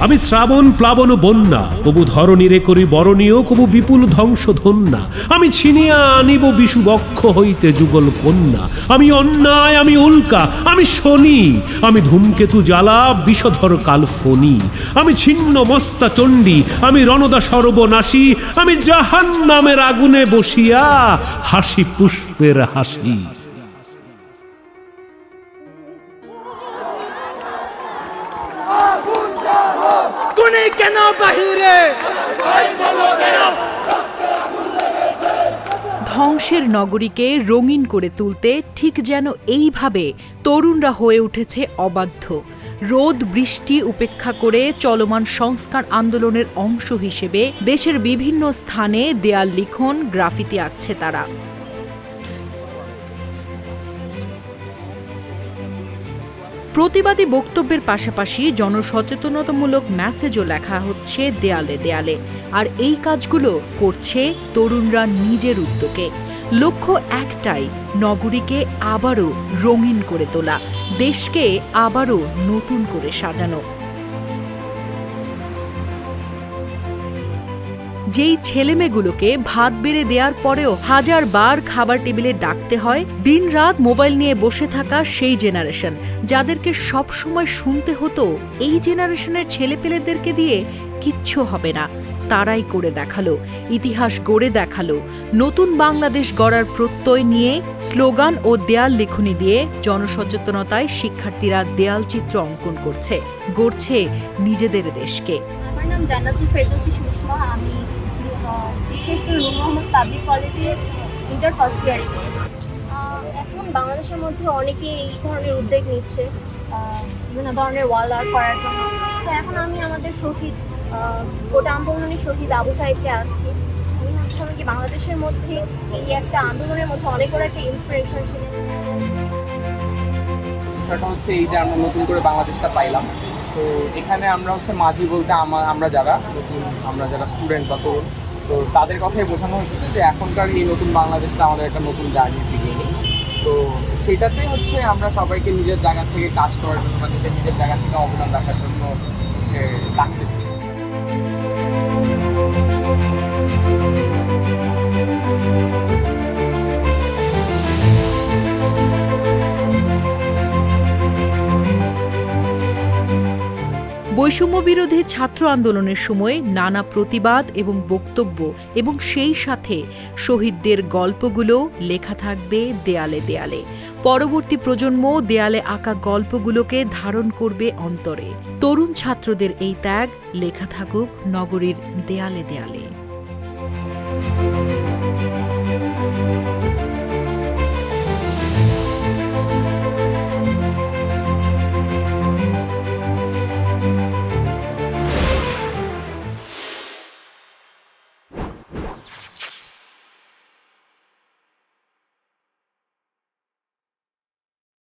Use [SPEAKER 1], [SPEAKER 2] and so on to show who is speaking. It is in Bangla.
[SPEAKER 1] আমি শ্রাবণ, প্লাবন, বন্যা কবু ধরণীরে করি বরণীয়, কবু বিপুল ধ্বংস ধন্যা আমি ছিনিয়া আনিব বিশু বক্ষ হইতে যুগল কন্যা। আমি অন্যায়, আমি উল্কা, আমি শনি। আমি ধূমকেতু জ্বালা, বিষধর কাল ফণি। আমি ছিন্ন মস্তা চণ্ডী, আমি রণদা সর্বনাশী। আমি জাহান নামের আগুনে বসিয়া হাসি পুষ্পের হাসি।
[SPEAKER 2] কেন বাহিরে?
[SPEAKER 3] ধ্বংসের নগরীকে রঙিন করে তুলতে ঠিক যেন এইভাবে তরুণরা হয়ে উঠেছে অবাধ্য। রোদ, বৃষ্টি উপেক্ষা করে চলমান সংস্কার আন্দোলনের অংশ হিসেবে দেশের বিভিন্ন স্থানে দেয়াল লিখন, গ্রাফিতি আঁকছে তারা। প্রতিবাদী বক্তব্যের পাশাপাশি জনসচেতনতামূলক মেসেজও লেখা হচ্ছে দেয়ালে দেয়ালে। আর এই কাজগুলো করছে তরুণরা নিজের উদ্যোগে। লক্ষ্য একটাই, নগরীকে আবারও রঙিন করে তোলা, দেশকে আবারও নতুন করে সাজানো। যেই ছেলেমেয়েগুলোকে ভাত বেড়ে দেওয়ার পরেও হাজার বার খাবার টেবিলে ডাকতে হয়, দিনরাত মোবাইল নিয়ে বসে থাকা সেই জেনারেশন, যাদেরকে সব সময় শুনতে হতো, এই জেনারেশনের ছেলেপেলেদেরকে দিয়ে কিচ্ছু হবে না। তারাই করে দেখাল, ইতিহাস গড়ে দেখাল, নতুন বাংলাদেশ গড়ার প্রত্যয় নিয়ে স্লোগান ও দেয়াল লেখনী দিয়ে জনসচেতনতায় শিক্ষার্থীরা দেয়াল চিত্র অঙ্কন করছে, গড়ছে নিজেদের দেশকে।
[SPEAKER 4] আমার নাম জান্নাতুল ফেরদৌসি সুষমা, আমি করে নূর মোহাম্মদ পাবলিক কলেজে ইন্টার ফার্স্ট ইয়ারে এখন বাংলাদেশের মধ্যে অনেকে এই ধরনের উদ্যোগ নিচ্ছে বিভিন্ন ধরনের ওয়াল আর্ট করার জন্য। তো এখন আমি আমাদের শহীদ গোটা আন্দোলনের শহীদ আবু সাহেবকে আছি উনি হচ্ছে কি বাংলাদেশের মধ্যে এই একটা আন্দোলনের মধ্যে অনেক বড় একটা ইন্সপিরেশন ছিলেন
[SPEAKER 5] বিষয়টা হচ্ছে এই যে আমরা নতুন করে বাংলাদেশটা পাইলাম। তো এখানে আমরা হচ্ছে মাঝি বলতে আমা- আমরা যারা নতুন আমরা যারা স্টুডেন্ট বা তরুণ তো তাদের কথাই বোঝানো হচ্ছে যে এখনকার এই নতুন বাংলাদেশটা আমাদের একটা নতুন জার্নি বিগিনিং তো সেটাতে হচ্ছে আমরা সবাইকে নিজের জায়গা থেকে কাজ করার জন্য বা নিজের নিজের জায়গা থেকে অবদান রাখার জন্য হচ্ছে ডাকতেছি।
[SPEAKER 3] বৈষম্য বিরোধী ছাত্র আন্দোলনের সময় নানা প্রতিবাদ এবং বক্তব্য এবং সেই সাথে শহীদদের গল্পগুলো লেখা থাকবে দেয়ালে দেয়ালে। পরবর্তী প্রজন্ম দেয়ালে আঁকা গল্পগুলোকে ধারণ করবে অন্তরে। তরুণ ছাত্রদের এই ত্যাগ লেখা থাকুক নগরীর দেয়ালে দেয়ালে।